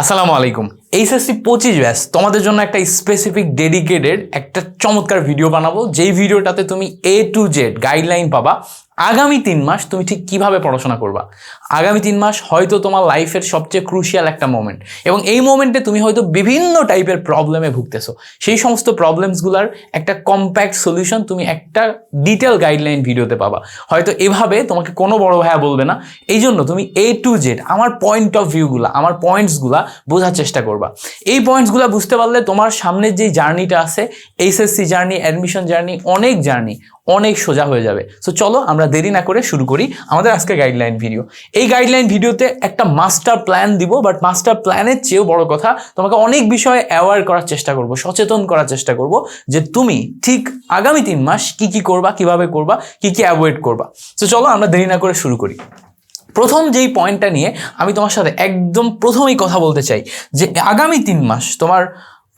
আসসালামু আলাইকুম। এইচএসসি পঁচিশ ব্যাস, তোমাদের জন্য একটা স্পেসিফিক ডেডিকেটেড একটা চমৎকার ভিডিও বানাবো। যেই ভিডিওটাতে তুমি এ টু জেড গাইডলাইন পাবা, আগামী তিন মাস তুমি ঠিক কীভাবে পড়াশোনা করবা? আগামী তিন মাস হয়তো তোমার লাইফের সবচেয়ে ক্রুশিয়াল একটা মোমেন্ট এবং এই মোমেন্টে তুমি হয়তো বিভিন্ন টাইপের প্রবলেমে ভুগতেছো। সেই সমস্ত প্রবলেমসগুলোর একটা কম্প্যাক্ট সলিউশন তুমি একটা ডিটেল গাইডলাইন ভিডিওতে পাবা। হয়তো এভাবে তোমাকে কোনো বড় ভাইয়া বলবে না। এই জন্য তুমি এ টু জেড আমার পয়েন্ট অফ ভিউগুলো আমার পয়েন্টসগুলা বোঝার চেষ্টা করবা। এই পয়েন্টসগুলো বুঝতে পারলে তোমার সামনের যে জার্নিটা আছে এইচএসসি জার্নি অ্যাডমিশন জার্নি অনেক জার্নি অনেক সোজা হয়ে যাবে। সো চলো আমরা দেরি না করে শুরু করি আমাদের আজকে গাইডলাইন ভিডিও এই গাইডলাইন ভিডিওতে একটা মাস্টার প্ল্যান দিব বাট মাস্টার প্ল্যানের চেয়েও বড় কথা, তোমাকে অনেক বিষয়ে অ্যাওয়ার করার চেষ্টা করব, সচেতন করার চেষ্টা করব যে তুমি ঠিক আগামী তিন মাস কি কি করবা, কীভাবে করবা, কি কি অ্যাভয়েড করবা। সো চলো আমরা দেরি না করে শুরু করি। প্রথম যেই পয়েন্টটা নিয়ে আমি তোমার সাথে একদম প্রথমেই কথা বলতে চাই, যে আগামী তিন মাস তোমার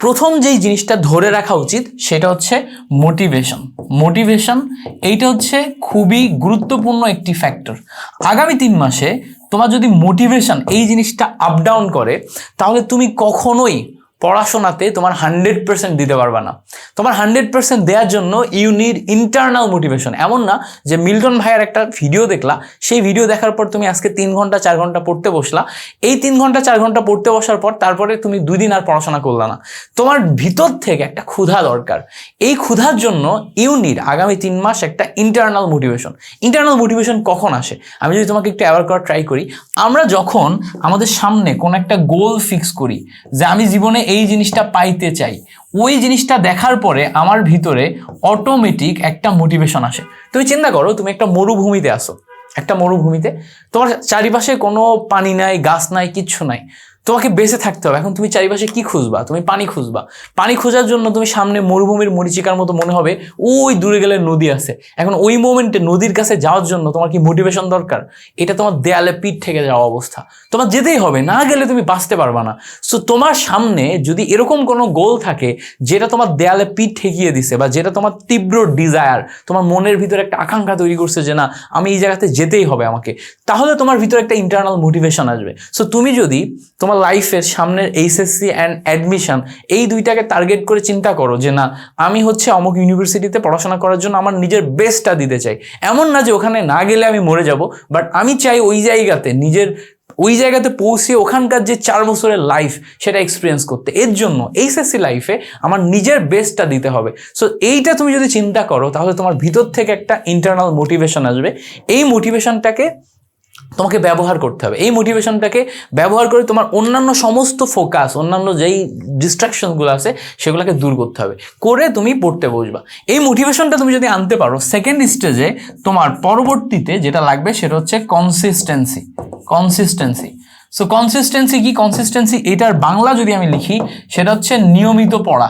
প্রথম যেই জিনিসটা ধরে রাখা উচিত সেটা হচ্ছে মোটিভেশন মোটিভেশন এইটা হচ্ছে খুবই গুরুত্বপূর্ণ একটি ফ্যাক্টর আগামী তিন মাসে তোমার যদি মোটিভেশন এই জিনিসটা আপ ডাউন করে, তাহলে তুমি কখনোই পড়াশোনাতে তোমার হান্ড্রেড পার্সেন্ট দিতে পারবে না। তোমার হান্ড্রেড পার্সেন্ট দেওয়ার জন্য ইউ নিড ইন্টারনাল মোটিভেশন এমন না যে মিল্টন ভাইয়ের একটা ভিডিও দেখলা, সেই ভিডিও দেখার পর তুমি আজকে তিন ঘণ্টা, চার ঘণ্টা পড়তে বসলা। এই তিন ঘণ্টা, চার ঘণ্টা পড়তে বসার পর তারপরে তুমি দুই দিন আর পড়াশোনা করলা না। তোমার ভিতর থেকে একটা ক্ষুধা দরকার। এই ক্ষুধার জন্য ইউ নিড আগামী তিন মাস একটা ইন্টারনাল মোটিভেশন ইন্টারনাল মোটিভেশন কখন আসে? আমি যদি তোমাকে একটু অ্যাওয়ার করার ট্রাই করি, আমরা যখন আমাদের সামনে কোন একটা গোল ফিক্স করি, যে আমি জীবনে এই জিনিসটা পাইতে চাই। ওই জিনিসটা দেখার পরে আমার ভিতরে অটোমেটিক একটা মোটিভেশন আসে। তুমি চিন্তা করো, তুমি একটা মরুভূমিতে আসো একটা মরুভূমিতে, তোমার চারিপাশে কোনো পানি নাই, গাছ নাই, কিচ্ছু নাই। তোমাকে বেঁচে থাকতে হবে। এখন তুমি চারিপাশে কি খুঁজবা? তুমি পানি খুঁজবা। পানি খোঁজার জন্য তুমি সামনে মরুভূমির মরিচিকার মতো মনে হবে, ওই দূরে গেলে নদী আছে। এখন ওই মোমেন্টে নদীর কাছে যাওয়ার জন্য তোমার কি মোটিভেশন দরকার? এটা তোমার দেয়ালে পিঠ থেকে যাওয়া অবস্থা। তোমার যেতেই হবে, না গেলে তুমি বাঁচতে পারবা না। সো তোমার সামনে যদি এরকম কোনো গোল থাকে, যেটা তোমার দেয়ালে পিঠ ঠেকিয়ে দিছে বা যেটা তোমার তীব্র ডিজায়ার তোমার মনের ভিতরে একটা আকাঙ্ক্ষা তৈরি করছে যে, না, আমি এই জায়গাতে যেতেই হবে আমাকে, তাহলে তোমার ভিতরে একটা ইন্টারনাল মোটিভেশন আসবে। সো তুমি যদি তোমার লাইফের সামনের এইচএসসি অ্যান্ড অ্যাডমিশন এই দুইটাকে টার্গেট করে চিন্তা করো যে না, আমি হচ্ছে অমুক ইউনিভার্সিটিতে পড়াশোনা করার জন্য আমার নিজের বেস্টটা দিতে চাই। এমন না যে ওখানে না গেলে আমি মরে যাব বাট আমি চাই ওই জায়গাতে, নিজের ওই জায়গাতে পৌঁছে ওখানকার যে চার বছরের লাইফ সেটা এক্সপিরিয়েন্স করতে। এর জন্য এইচএসসি লাইফে আমার নিজের বেস্টটা দিতে হবে। সো এইটা তুমি যদি চিন্তা করো, তাহলে তোমার ভিতর থেকে একটা ইন্টারনাল মোটিভেশন আসবে। এই মোটিভেশনটাকে তোমাকে ব্যবহার করতে হবে। এই মোটিভেশনটাকে ব্যবহার করে তোমার অন্যান্য সমস্ত ফোকাস অন্যান্য যেই ডিস্ট্রাকশনগুলো আছে, সেগুলোকে দূর করতে হবে। করে তুমি পড়তে বসবা। এই মোটিভেশনটা তুমি যদি আনতে পারো সেকেন্ড স্টেজে তোমার পরবর্তীতে যেটা লাগবে সেটা হচ্ছে কনসিস্টেন্সি কনসিস্টেন্সি সো কনসিস্টেন্সি কি? কনসিস্টেন্সি এটার বাংলা যদি আমি লিখি, সেটা হচ্ছে নিয়মিত পড়া।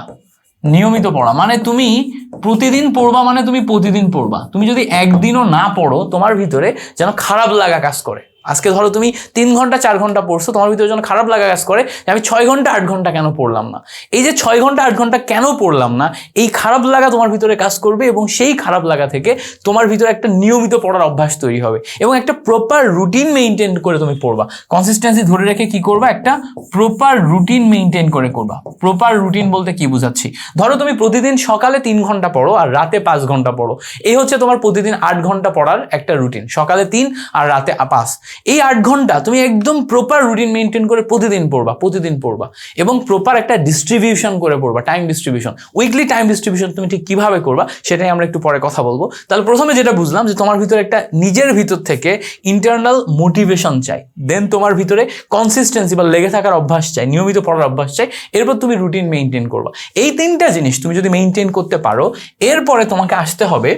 নিয়মিত পড়া। মানে তুমি প্রতিদিন পড়বা মানে তুমি প্রতিদিন পড়বা। তুমি যদি একদিনও না পড়ো, তোমার ভিতরে যেন খারাপ লাগা কাজ করে। আজকে ধরো তুমি তিন ঘণ্টা, চার ঘণ্টা পড়ছো, তোমার ভিতরে যেন খারাপ লাগা কাজ করে যে আমি ছয় ঘণ্টা, আট ঘণ্টা কেন পড়লাম না? এই যে ছয় ঘণ্টা, আট ঘণ্টা কেন পড়লাম না, এই খারাপ লাগা তোমার ভিতরে কাজ করবে এবং সেই খারাপ লাগা থেকে তোমার ভিতরে একটা নিয়মিত পড়ার অভ্যাস তৈরি হবে এবং একটা প্রপার রুটিন মেনটেন করে তুমি পড়বা। কনসিস্টেন্সি ধরে রেখে কি করবা? একটা প্রপার রুটিন মেনটেন করে করবা। প্রপার রুটিন বলতে কি বুঝাচ্ছি? ধরো তুমি প্রতিদিন সকালে তিন ঘণ্টা পড়ো আর রাতে পাঁচ ঘণ্টা পড়ো। এই হচ্ছে তোমার প্রতিদিন আট ঘণ্টা পড়ার একটা রুটিন সকালে তিন আর রাতে পাঁচ। এই আট ঘণ্টা তুমি একদম প্রপার রুটিন মেনটেন করে প্রতিদিন পড়বা প্রতিদিন পড়বা এবং প্রপার একটা ডিস্ট্রিবিউশন করে পড়বা time distribution weekly time distribution তুমি ঠিক কীভাবে করবা সেটাই আমরা একটু পরে কথা বলব। তাহলে প্রথমে যেটা বুঝলাম যে তোমার ভিতরে একটা নিজের ভিতর থেকে ইন্টারনাল মোটিভেশন চাই। দেন তোমার ভিতরে কনসিস্টেন্সি বা লেগে থাকার অভ্যাস চাই, নিয়মিত পড়ার অভ্যাস চাই, এরপর তুমি রুটিন মেনটেন করবা। এই তিনটা জিনিস তুমি যদি মেনটেন করতে পারো, এরপরে তোমাকে আসতে হবে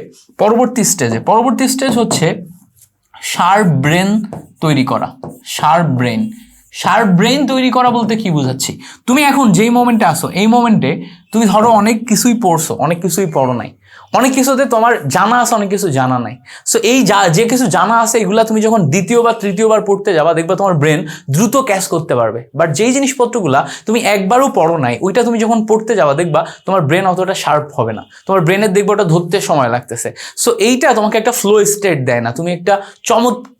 পরবর্তী স্টেজে পরবর্তী স্টেজ হচ্ছে শার্প ব্রেন তৈরি করা। Sharp brain. শার্প ব্রেন তৈরি করা বলতে কি বোঝাচ্ছি? তুমি এখন যেই মোমেন্টে আসো এই মোমেন্টে তুমি ধরো অনেক কিছুই পড়ছো, অনেক কিছুই পড়ো নাই। অনেক কিছুতে তোমার জানা আছে, অনেক কিছু জানা নাই। সো এই যা, যে কিছু জানা আছে, এগুলা তুমি যখন দ্বিতীয় বা তৃতীয়বার পড়তে যাবা, দেখবা তোমার ব্রেন দ্রুত ক্যাশ করতে পারবে। বাট যেই জিনিসপত্রগুলো তুমি একবারও পড়ো নাই, ওইটা তুমি যখন পড়তে যাবা, দেখবা তোমার ব্রেন অতটা শার্প হবে না। তোমার ব্রেনের দেখবা ওটা ধরতে সময় লাগতেছে। সো এইটা তোমাকে একটা ফ্লো স্টেট দেয় না। তুমি একটা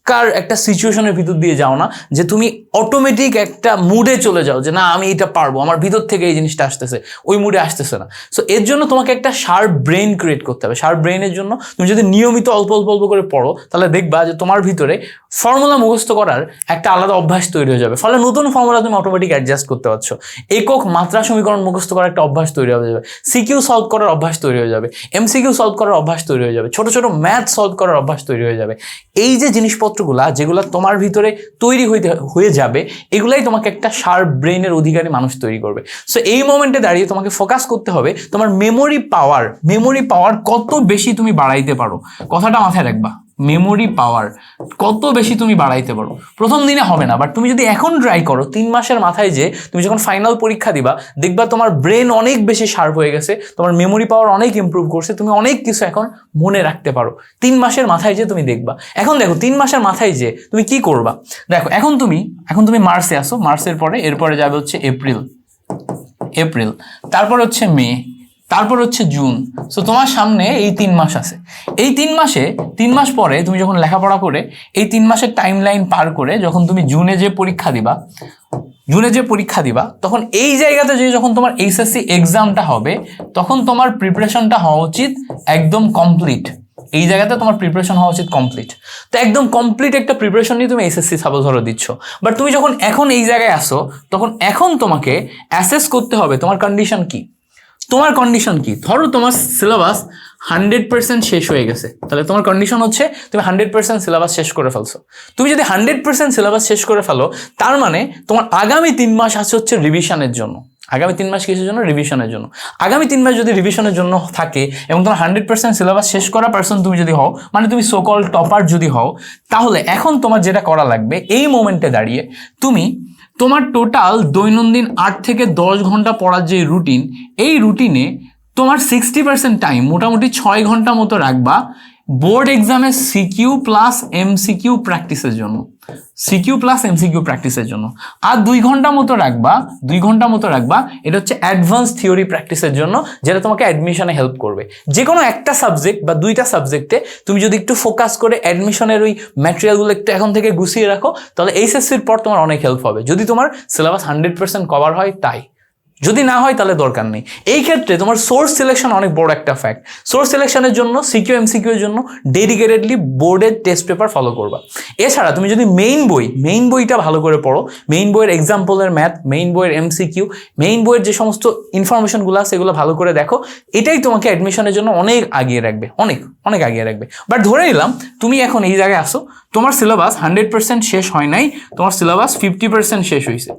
চমৎকার একটা সিচুয়েশনের ভিতর দিয়ে যাও না, যে তুমি অটোমেটিক একটা মুডে চলে যাও, যে না, আমি এটা পারব, আমার ভিতর থেকে এই জিনিসটা আসতেছে, ওই মুডে আসতেছে না। সো এর জন্য তোমাকে একটা শার্প ব্রেন ক্রিয়েট করতে হবে। শার্প ব্রেনের জন্য তুমি যদি নিয়মিত অল্প অল্প অল্প করে পড়ো, তাহলে দেখবা যে তোমার ভিতরে ফর্মুলা মুখস্থ করার একটা আলাদা অভ্যাস তৈরি হয়ে যাবে। ফলে নতুন ফর্মুলা তুমি অটোমেটিক অ্যাডজাস্ট করতে পারছ। একক মাত্রা সমীকরণ মুখস্থ করার একটা অভ্যাস তৈরি হয়ে যাবে। সিকিউ সলভ করার অভ্যাস তৈরি হয়ে যাবে। এমসিকিউ সলভ করার অভ্যাস তৈরি হয়ে যাবে। ছোট ছোট ম্যাথ সলভ করার অভ্যাস তৈরি হয়ে যাবে। এই যে জিনিসপত্রগুলা যেগুলো তোমার ভিতরে তৈরি হইতে, হয়ে যাবে, এগুলাই তোমাকে একটা শার্প ব্রেনের অধিকারী মানুষ তৈরি করবে। সো এই মোমেন্টে দাঁড়িয়ে তোমাকে ফোকাস করতে হবে, তোমার মেমোরি পাওয়ার মেমোরি পাওয়ার কত বেশি তুমি বাড়াইতে পারো। কথাটা মাথায় রাখবা। মেমোরি পাওয়ার কত বেশি তুমি বাড়াইতে পারো? প্রথম দিনে হবে না বাট তুমি যদি এখন ট্রাই করো, তিন মাসের মাথায় যে তুমি যখন ফাইনাল পরীক্ষা দিবা, দেখবা তোমার ব্রেন অনেক বেশি শার্প হয়ে গেছে, তোমার মেমোরি পাওয়ার অনেক ইম্প্রুভ করছে, তুমি অনেক কিছু এখন মনে রাখতে পারো। তিন মাসের মাথায় যে তুমি দেখবা, এখন দেখো তিন মাসের মাথায় যে তুমি কি করবা? দেখো, এখন তুমি এখন তুমি মার্চে আসো মার্চের পরে, এরপরে যাবে হচ্ছে এপ্রিল এপ্রিল, তারপর হচ্ছে মে তারপর হচ্ছে জুন। সো তোমার সামনে এই তিন মাস আছে। এই তিন মাসে, তিন মাস পরে তুমি যখন লেখাপড়া করে, এই তিন মাসের টাইম লাইন পার করে যখন তুমি জুনে যে পরীক্ষা দিবা, জুনে যে পরীক্ষা দিবা, তখন এই জায়গাতে যে যখন তোমার এইচএসসি এক্সামটা হবে, তখন তোমার প্রিপারেশনটা হওয়া উচিত একদম কমপ্লিট এই জায়গাতে তোমার প্রিপারেশন হওয়া উচিত কমপ্লিট তো একদম কমপ্লিট একটা প্রিপারেশন নিয়ে তুমি এসএসসি সাপোজ ধরো দিচ্ছ। বাট তুমি যখন এখন এই জায়গায় আসো, তখন এখন তোমাকে অ্যাসেস করতে হবে তোমার কন্ডিশন কি? তোমার কন্ডিশন কি? ধরো তোমার সিলেবাস হান্ড্রেড পার্সেন্ট শেষ হয়ে গেছে। তাহলে তোমার কন্ডিশন হচ্ছে, তুমি হান্ড্রেড পার্সেন্ট সিলেবাস শেষ করে ফেলছো। তুমি যদি হান্ড্রেড পার্সেন্ট সিলেবাস শেষ করে ফেলো, তার মানে তোমার আগামী তিন মাস আছে হচ্ছে রিভিশনের জন্য। আগামী তিন মাস কিসের জন্য? রিভিশনের জন্য। আগামী তিন মাস যদি রিভিশনের জন্য থাকে এবং তোমার হান্ড্রেড পার্সেন্ট সিলেবাস শেষ করা পার্সন তুমি যদি হও মানে তুমি সোকল টপার যদি হও, তাহলে এখন তোমার যেটা করা লাগবে, এই মোমেন্টে দাঁড়িয়ে তুমি তোমার টোটাল দৈনন্দিন আট থেকে দশ ঘণ্টা পড়ার যে রুটিন এই রুটিনে তোমার সিক্সটি পার্সেন্ট টাইম মোটামুটি ছয় ঘণ্টা মতো রাখবা। বোর্ড এক্সামে সিকিউ প্লাস এমসিকিউ প্র্যাকটিসের জন্য। সিকিউ প্লাস এমসিকিউ প্র্যাকটিসের জন্য। আর দুই ঘণ্টা মতো রাখবা, দুই ঘণ্টা মতো রাখবা, এটা হচ্ছে অ্যাডভান্স থিওরি প্র্যাকটিসের জন্য, যেটা তোমাকে অ্যাডমিশনে হেল্প করবে। যে কোনো একটা সাবজেক্ট বা দুইটা সাবজেক্টে তুমি যদি একটু ফোকাস করে অ্যাডমিশনের ওই ম্যাটেরিয়ালগুলো একটু এখন থেকে গুছিয়ে রাখো, তাহলে এইচএসসির পর তোমার অনেক হেল্প হবে। যদি তোমার সিলেবাস হান্ড্রেড পার্সেন্ট কভার হয়, তাই। যদি না হয় তাহলে দরকার নেই। এই ক্ষেত্রে তোমার সোর্স সিলেকশন অনেক বড় একটা ফ্যাক্ট সোর্স সিলেকশনের জন্য সিকিউ এমসিকিউ এর জন্য ডেডিকেটেডলি বোর্ডের টেস্ট পেপার ফলো করবা। এছাড়া তুমি যদি মেইন বই মেইন বইটা ভালো করে পড়ো মেইন বইয়ের এক্সাম্পলের ম্যাথ মেইন বইয়ের এমসিকিউ মেইন বইয়ের যে সমস্ত ইনফরমেশনগুলো আছে সেগুলো ভালো করে দেখো, এটাই তোমাকে অ্যাডমিশনের জন্য অনেক আগিয়ে রাখবে। অনেক অনেক আগিয়ে রাখবে। বাট ধরে নিলাম, তুমি এখন এই জায়গায় আসো তোমার সিলেবাস হান্ড্রেড পার্সেন্ট শেষ হয় নাই, তোমার সিলেবাস ফিফটি পার্সেন্ট শেষ হয়েছে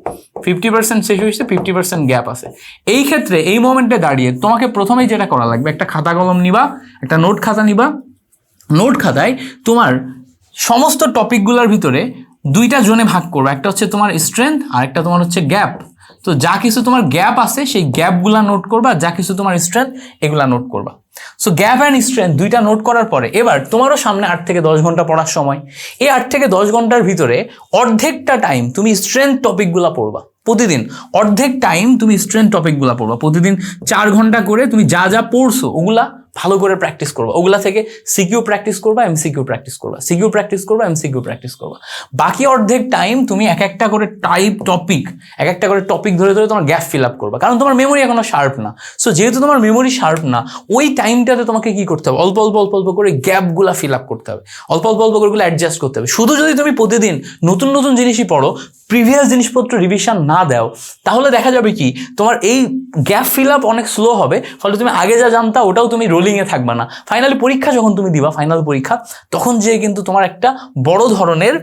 ফিফটি পার্সেন্ট শেষ হয়েছে ফিফটি পার্সেন্ট গ্যাপ আছে। এই ক্ষেত্রে, এই মোমেন্টে দাঁড়িয়ে তোমাকে প্রথমেই যেটা করা লাগবে, একটা খাতা কলম নিবা, একটা নোট খাতা নিবা। নোট খাতায় তোমার সমস্ত টপিকগুলোর ভিতরে দুইটা জোনে ভাগ করবে। একটা হচ্ছে তোমার স্ট্রেংথ আর একটা তোমার হচ্ছে গ্যাপ তো যা কিছু তোমার গ্যাপ আছে, সেই গ্যাপগুলা নোট করবা, যা কিছু তোমার স্ট্রেংথ এগুলা নোট করবা। সো গ্যাপ অ্যান্ড স্ট্রেংথ দুইটা নোট করার পরে, এবার তোমারও সামনে আট থেকে দশ ঘণ্টা পড়ার সময়। এই আট থেকে দশ ঘণ্টার ভিতরে অর্ধেকটা টাইম তুমি স্ট্রেংথ টপিকগুলো পড়বা। প্রতিদিন অর্ধেক টাইম তুমি স্ট্রেংথ টপিকগুলো পড়বা। প্রতিদিন চার ঘণ্টা করে তুমি যা যা পড়ছো, ওগুলা ভালো করে প্র্যাকটিস করবা। ওগুলা থেকে সিকিউ প্র্যাকটিস করবা এমসিকিউ প্র্যাকটিস করবা। সিকিউ প্র্যাকটিস করবা এমসিকিউ প্র্যাকটিস করবা। বাকি অর্ধেক টাইম তুমি এক একটা করে টাইপ টপিক এক একটা করে টপিক ধরে ধরে তোমার গ্যাপ ফিল আপ করবা। কারণ তোমার মেমোরি এখনও শার্প না। সো যেহেতু তোমার মেমোরি শার্প না, ওই টাইমটাতে তোমাকে কি করতে হবে? অল্প অল্প অল্প অল্প করে গ্যাপগুলা ফিল আপ করতে হবে। অল্প অল্প অল্প করে অ্যাডজাস্ট করতে হবে। শুধু যদি তুমি প্রতিদিন নতুন নতুন জিনিসই পড়ো প্রিভিয়াস জিনিসপত্র রিভিশন না দাও, তাহলে দেখা যাবে কি, তোমার এই গ্যাপ ফিল আপ অনেক স্লো হবে। ফলে তুমি আগে যা জানতা, ওটাও তুমি রোলিংয়ে থাকবে না। ফাইনালি পরীক্ষা যখন তুমি দিবা ফাইনাল পরীক্ষা, তখন যে কিন্তু তোমার একটা বড় ধরনের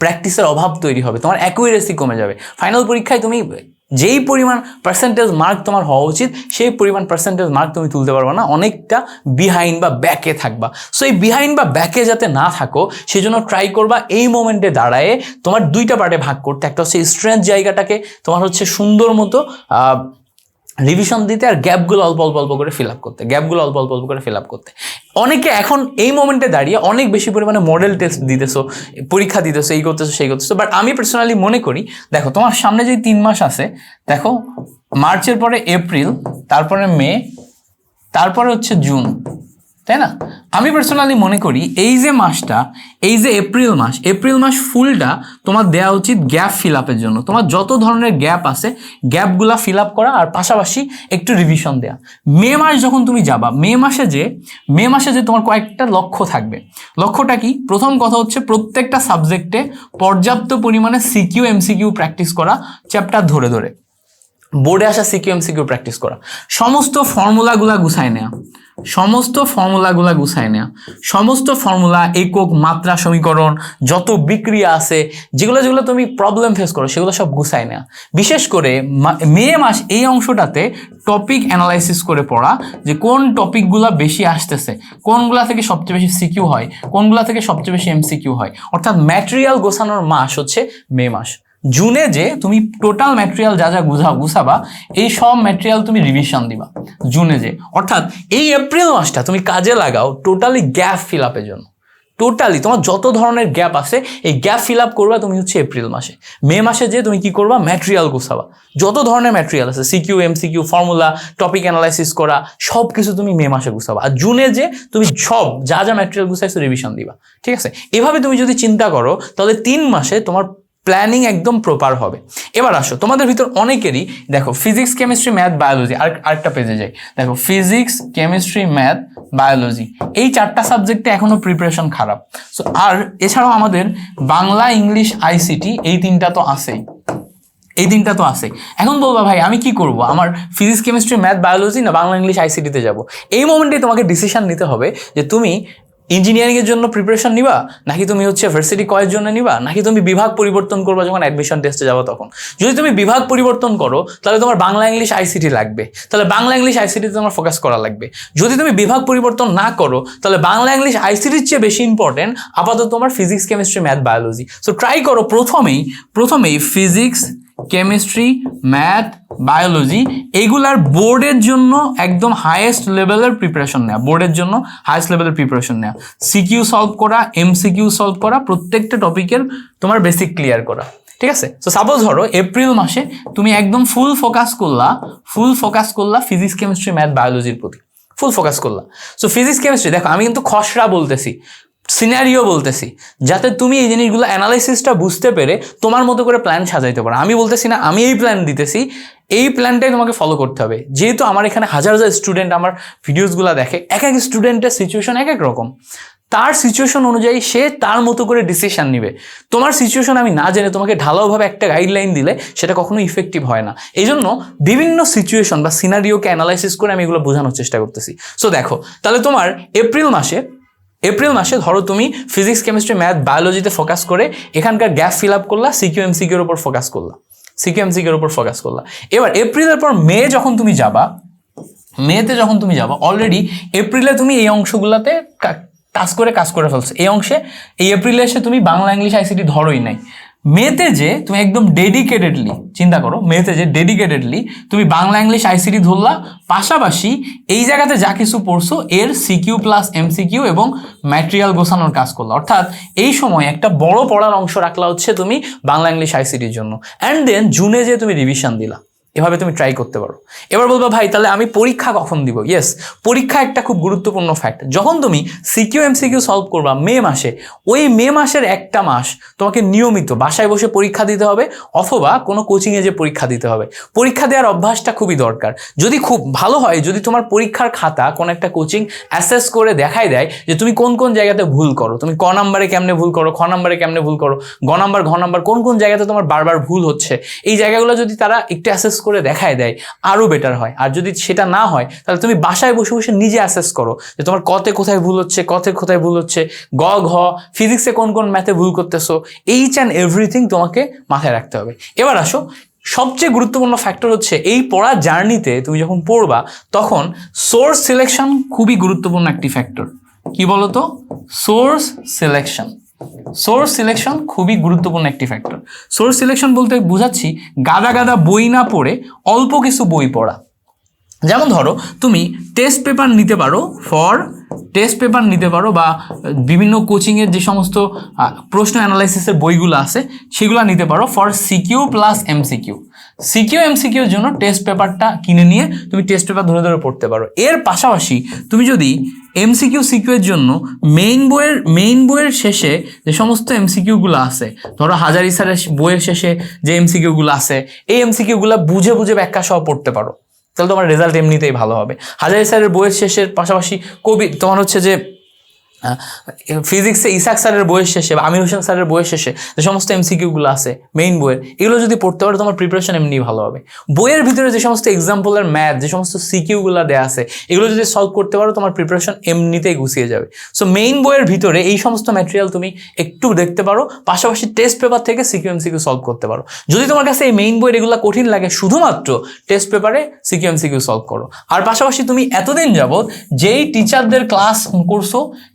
প্র্যাকটিসের অভাব তৈরি হবে। তোমার অ্যাকুইরেসি কমে যাবে। ফাইনাল পরীক্ষায় তুমি যেই পরিমাণ পার্সেন্টেজ মার্ক তোমার হওয়া উচিত, সেই পরিমাণ পার্সেন্টেজ মার্ক তুমি তুলতে পারবে না। অনেকটা বিহাইন্ড বা ব্যাকে থাকবা। সো এই বিহাইন্ড বা ব্যাকে যাতে না থাকো সেই জন্য ট্রাই করবা এই মোমেন্টে দাঁড়ায় তোমার দুইটা পার্টে ভাগ করতে। একটা হচ্ছে স্ট্রেংথ জায়গাটাকে, তোমার হচ্ছে সুন্দর মতো রিভিশন দিতে আর গ্যাপগুলো অল্প অল্প অল্প করে ফিল আপ করতে। গ্যাপগুলো অল্প অল্প অল্প করে ফিল আপ করতে। অনেকে এখন এই মোমেন্টে দাঁড়িয়ে অনেক বেশি পরিমাণে মডেল টেস্ট দিতেছো, পরীক্ষা দিতেছো, এই করতেছো, সেই করতেছো বাট আমি পার্সোনালি মনে করি, দেখো, তোমার সামনে যে তিন মাস আছে, দেখো মার্চের পরে এপ্রিল তারপরে মে তারপরে হচ্ছে জুন তাই না? আমি পার্সোনালি মনে করি এই যে মাসটা, এই যে এপ্রিল মাস এপ্রিল মাস ফুলটা তোমার দেওয়া উচিত গ্যাপ ফিল আপের জন্য। তোমার যত ধরনের গ্যাপ আছে গ্যাপগুলা ফিল আপ করা আর পাশাপাশি একটু রিভিশন দেওয়া মে মাস যখন তুমি যাবা, মে মাসে যে, মে মাসে যে তোমার কয়েকটা লক্ষ্য থাকবে। লক্ষ্যটা কি? প্রথম কথা হচ্ছে প্রত্যেকটা সাবজেক্টে পর্যাপ্ত পরিমাণে সিকিউ এমসিকিউ প্র্যাকটিস করা চ্যাপ্টার ধরে ধরে। বোর্ডে আসা সিকিউ এমসিকিউ প্র্যাকটিস করা। সমস্ত ফর্মুলাগুলা গুছায় নেওয়া সমস্ত ফর্মুলাগুলা গুছায় নেওয়া সমস্ত ফর্মুলা, একক, মাত্রা সমীকরণ, যত বিক্রিয়া আছে, যেগুলো যেগুলো তুমি প্রবলেম ফেস করো, সেগুলো সব গুছায় নেওয়া বিশেষ করে মা- মাস এই অংশটাতে টপিক অ্যানালাইসিস করে পড়া যে কোন টপিকগুলো বেশি আসতেছে, কোনগুলা থেকে সবচেয়ে বেশি সিকিউ হয়, কোনগুলা থেকে সবচেয়ে বেশি এমসিকিউ হয়। অর্থাৎ ম্যাটেরিয়াল গোছানোর মাস হচ্ছে মে মাস। জুনে যে তুমি টোটাল ম্যাটেরিয়াল যা যা গুছা গুছাবা, এই সব ম্যাটেরিয়াল তুমি রিভিশন দিবা, জুনে যে। অর্থাৎ এই এপ্রিল মাসটা তুমি কাজে লাগাও টোটালি গ্যাপ ফিল আপের জন্য। টোটালি তোমার যত ধরনের গ্যাপ আছে, এই গ্যাপ ফিল আপ করবা তুমি হচ্ছে এপ্রিল মাসে। মে মাসে যে তুমি কি করবা? ম্যাটেরিয়াল গুছাবা। যত ধরনের ম্যাটেরিয়াল আছে CQ MCQ formula topic analysis করা সব কিছু তুমি মে মাসে গুছাবা। আর জুনে যে তুমি সব, যা যা ম্যাটেরিয়াল গুছাইছো রিভিশন দিবা। ঠিক আছে? এভাবে তুমি যদি চিন্তা করো, তাহলে তিন মাসে তোমার প্ল্যানিং একদম প্রপার হবে। এবার আসো, তোমাদের ভিতর অনেকেরই, দেখো ফিজিক্স কেমিস্ট্রি ম্যাথ বায়োলজি আর আরেকটা পেজে যাই। দেখো ফিজিক্স কেমিস্ট্রি ম্যাথ বায়োলজি এই চারটা সাবজেক্টে এখনও প্রিপারেশন খারাপ। সো আর এছাড়াও আমাদের বাংলা, ইংলিশ আইসিটি এই তিনটা তো আছেই। এই দিনটা তো আছে এখন বলবা, ভাই, আমি কি করব? আমার ফিজিক্স কেমিস্ট্রি ম্যাথ বায়োলজি না বাংলা, ইংলিশ আইসিটিতে যাব? এই মোমেন্টে তোমাকে ডিসিশন নিতে হবে যে তুমি ইঞ্জিনিয়ারিং এর জন্য প্রিপারেশন নিবা? নাকি তুমি হচ্ছে ভার্সিটি কয়ের জন্য নিবা? নাকি তুমি বিভাগ পরিবর্তন করবা যখন অ্যাডমিশন টেস্টে যাব তখন? যদি তুমি বিভাগ পরিবর্তন করো, তাহলে তোমার বাংলা ইংলিশ আইসিটি লাগবে। তাহলে বাংলা ইংলিশ আইসিটিতে তোমার ফোকাস করা লাগবে। যদি তুমি বিভাগ পরিবর্তন না করো, তাহলে বাংলা ইংলিশ আইসিটির চেয়ে বেশি ইম্পর্টেন্ট আপাতত তোমার physics chemistry math biology so try করো প্রথমেই প্রথমেই ফিজিক্স কেমিস্ট্রি ম্যাথ বায়োলজি এগুলার বোর্ডের জন্য একদম হাইয়েস্ট লেভেলের প্রিপারেশন নেওয়া বোর্ডের জন্য হাইয়েস্ট লেভেলের প্রিপারেশন নেওয়া সিকিউ সলভ করা এমসিকিউ সলভ করা, প্রত্যেকটা টপিকের তোমার বেসিক ক্লিয়ার করা। ঠিক আছে? তো সাপোজ ধরো এপ্রিল মাসে তুমি একদম ফুল ফোকাস করলা ফুল ফোকাস করলা ফিজিক্স কেমিস্ট্রি ম্যাথ বায়োলজির প্রতি। ফুল ফোকাস করলা। সো ফিজিক্স কেমিস্ট্রি দেখো, আমি কিন্তু খসড়া বলতেছি। সিনারিও বলতেছি, যাতে তুমি এই জিনিসগুলো অ্যানালাইসিসটা বুঝতে পেরে তোমার মতো করে প্ল্যান সাজাইতে পারো। আমি বলতেছি না, আমি এই প্ল্যান দিতেছি, এই প্ল্যানটাই তোমাকে ফলো করতে হবে। যেহেতু আমার এখানে হাজার হাজার স্টুডেন্ট আমার ভিডিওসগুলো দেখে, এক এক স্টুডেন্টের সিচুয়েশন এক এক রকম। তার সিচুয়েশন অনুযায়ী সে তার মতো করে ডিসিশন নিবে। তোমার সিচুয়েশন আমি না জেনে তোমাকে ঢালাওভাবে একটা গাইডলাইন দিলে সেটা কখনো ইফেক্টিভ হয় না। এই জন্য বিভিন্ন সিচুয়েশন বা সিনারিওকে অ্যানালাইসিস করে আমি এগুলো বোঝানোর চেষ্টা করতেছি। সো দেখো, তাহলে তোমার এপ্রিল মাসে এপ্রিল মাসে ধরো তুমি ফিজিক্স কেমিস্ট্রি ম্যাথ বায়োলজিতে ফোকাস করে এখানকার গ্যাপ ফিল আপ করলা সিকিউ এমসিকিউর ওপর ফোকাস করলা। সিকিউ এমসিকিউর ওপর ফোকাস করলা। এবার এপ্রিলের পর মে যখন তুমি যাবা, মেতে যখন তুমি যাবা অলরেডি এপ্রিলে তুমি এই অংশগুলোতে কাজ করে কাজ করে ফেলছো। এই অংশে, এই এপ্রিলে এসে তুমি বাংলা, ইংলিশ আইসিটি ধরোই নাই। মেতে যে তুমি একদম ডেডিকেটেডলি চিন্তা করো, মেতে যে ডেডিকেটেডলি তুমি বাংলা ইংলিশ আইসিটি ধরলা, পাশাপাশি এই জায়গাতে যা কিছু পড়ছো, এর সিকিউ প্লাস এমসিকিউ এবং ম্যাটেরিয়াল গোছানোর কাজ করল। অর্থাৎ এই সময় একটা বড় পড়ার অংশ রাখলা হচ্ছে তুমি বাংলা ইংলিশ আইসিটির জন্য। অ্যান্ড দেন জুনে যে তুমি রিভিশন দিলা। এভাবে তুমি ট্রাই করতে পারো। এবার বলব, ভাই, তাহলে আমি পরীক্ষা কখন দিব? ইয়েস পরীক্ষা একটা খুব গুরুত্বপূর্ণ ফ্যাক্ট যখন তুমি সিকিউ এমসিকিউ সলভ করবা মে মাসে, ওই মে মাসের একটা মাস তোমাকে নিয়মিত বাসায় বসে পরীক্ষা দিতে হবে অথবা কোনো কোচিংয়ে যে পরীক্ষা দিতে হবে। পরীক্ষা দেওয়ার অভ্যাসটা খুবই দরকার। যদি খুব ভালো হয়, যদি তোমার পরীক্ষার খাতা কোনো একটা কোচিং অ্যাসেস করে দেখাই দেয় যে তুমি কোন কোন জায়গাতে ভুল করো, তুমি ক নাম্বারে কেমনে ভুল করো, খ নাম্বারে কেমনে ভুল করো, গ নাম্বার, ঘ নাম্বার, কোন কোন জায়গাতে তোমার বারবার ভুল হচ্ছে, এই জায়গাগুলো যদি তারা একটু অ্যাসেস করে দেখায় দেয় আরও বেটার হয়। আর যদি সেটা না হয়, তাহলে তুমি বাসায় বসে বসে নিজে অ্যাসেস করো যে তোমার কতে কোথায় ভুল হচ্ছে, কতে কোথায় ভুল হচ্ছে, গ, ঘ ফিজিক্সে কোন কোন ম্যাথে ভুল করতেছো এইচ অ্যান্ড এভরিথিং তোমাকে মাথায় রাখতে হবে। এবার আসো, সবচেয়ে গুরুত্বপূর্ণ ফ্যাক্টর হচ্ছে এই পড়া জার্নিতে তুমি যখন পড়বা, তখন সোর্স সিলেকশন খুবই গুরুত্বপূর্ণ একটি ফ্যাক্টর কি বলতো? সোর্স সিলেকশন সোর্স সিলেকশন খুবই গুরুত্বপূর্ণ একটি ফ্যাক্টর সোর্স সিলেকশন বলতে বোঝাচ্ছি গাদা গাদা বই না পড়ে অল্প কিছু বই পড়া। যেমন ধরো, তুমি টেস্ট পেপার নিতে পারো ফর টেস্ট পেপার নিতে পারো বা বিভিন্ন কোচিংয়ের যে সমস্ত প্রশ্ন অ্যানালাইসিসের বইগুলো আছে, সেগুলো নিতে পারো for CQ plus MCQ CQ এমসিকিউর জন্য টেস্ট পেপারটা কিনে নিয়ে তুমি টেস্ট পেপার ধরে ধরে পড়তে পারো। এর পাশাপাশি তুমি যদি এমসিকিউ সিকিউয়ের জন্য মেইন বইয়ের মেইন বইয়ের শেষে যে সমস্ত এমসিকিউগুলো আছে, ধরো হাজারি স্যারের বইয়ের শেষে যে এমসিকিউগুলো আছে, এই এমসিকিউগুলো বুঝে বুঝে ব্যাখ্যা সহ পড়তে পারো। তাহলে তোমার রেজাল্ট এমনিতেই ভালো হবে। হাজারি স্যারের বইয়ের শেষের পাশাপাশি কবি, তোমার হচ্ছে যে ফিজিক্সে ইসাক স্যারের বইয়ের শেষে বা আমির হোসেন স্যারের বইয়ের শেষে যে সমস্ত এমসিকিউগুলো আছে মেইন বইয়ের, এগুলো যদি পড়তে পারো তোমার প্রিপারেশন এমনি ভালো হবে। বইয়ের ভিতরে যে সমস্ত এক্সাম্পলের ম্যাথ যে সমস্ত সিকিউগুলো দেওয়া আছে, এগুলো যদি সলভ করতে পারো তোমার প্রিপারেশন এমনিতেই গুছিয়ে যাবে। সো মেইন বইয়ের ভিতরে এই সমস্ত ম্যাটেরিয়াল তুমি একটু দেখতে পারো, পাশাপাশি টেস্ট পেপার থেকে সিকিউ এমসিকিউ সলভ করতে পারো। যদি তোমার কাছে এই মেইন বইয়ের এগুলো কঠিন লাগে, শুধুমাত্র টেস্ট পেপারে সিকিউ এমসিকিউ সলভ করো। আর পাশাপাশি তুমি এতদিন যাবৎ যেই টিচারদের ক্লাস করছ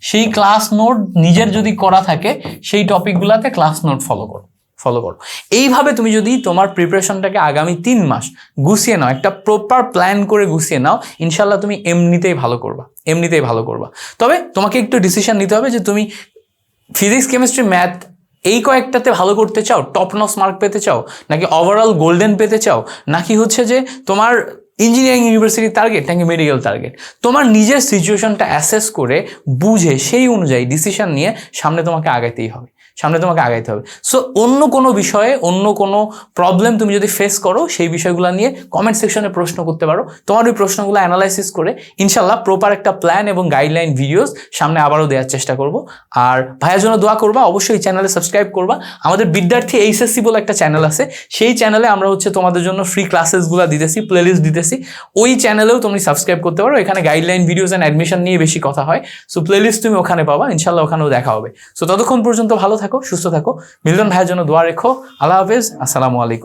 সেই ক্লাস নোট নিজের যদি করা থাকে, সেই টপিকগুলোতে ক্লাস নোট ফলো করো ফলো করো। এইভাবে তুমি যদি তোমার প্রিপারেশনটাকে আগামী তিন মাস গুছিয়ে নাও, একটা প্রপার প্ল্যান করে গুছিয়ে নাও ইনশাল্লাহ তুমি এমনিতেই ভালো করবা, এমনিতেই ভালো করবা। তবে তোমাকে একটু ডিসিশন নিতে হবে যে তুমি ফিজিক্স কেমিস্ট্রি ম্যাথ এই কয়েকটাতে ভালো করতে চাও টপ নস মার্ক পেতে চাও, নাকি ওভারঅল গোল্ডেন পেতে চাও, নাকি হচ্ছে যে তোমার ইঞ্জিনিয়ারিং ইউনিভার্সিটির টার্গেট নাকি মেডিকেল টার্গেট তোমার নিজের সিচুয়েশনটা অ্যাসেস করে বুঝে সেই অনুযায়ী ডিসিশন নিয়ে সামনে তোমাকে আগাইতেই হবে। সামনে তোমাকে আগাইতে হবে। সো অন্য কোনো বিষয়ে, অন্য কোনো প্রবলেম তুমি যদি ফেস করো, সেই বিষয়গুলো নিয়ে কমেন্ট সেকশনে প্রশ্ন করতে পারো। তোমার ওই প্রশ্নগুলো অ্যানালাইসিস করে ইনশাল্লাহ প্রপার একটা প্ল্যান এবং গাইডলাইন ভিডিওস সামনে আবারও দেওয়ার চেষ্টা করব। আর ভাইয়ের জন্য দোয়া করবা, অবশ্যই চ্যানেলে সাবস্ক্রাইব করবা। আমাদের বিদ্যার্থী এইচএসসি বলে একটা চ্যানেল আছে, সেই চ্যানেলে আমরা হচ্ছে তোমাদের জন্য ফ্রি ক্লাসেসগুলো দিতেছি প্লেলিস্ট দিতেছি। ওই চ্যানেলেও তুমি সাবস্ক্রাইব করতে পারো। এখানে গাইডলাইন ভিডিওস অ্যান্ড অ্যাডমিশন নিয়ে বেশি কথা হয়। সো প্লেলিস্ট তুমি ওখানে পাবা, ইনশাল্লাহ ওখানেও দেখা হবে। সো ততক্ষণ পর্যন্ত ভালো থাকো সুস্থ থাকো। মিলন ভাইয়ের জন্য দোয়া রেখো। আল্লাহ হাফেজ। আসসালামু আলাইকুম।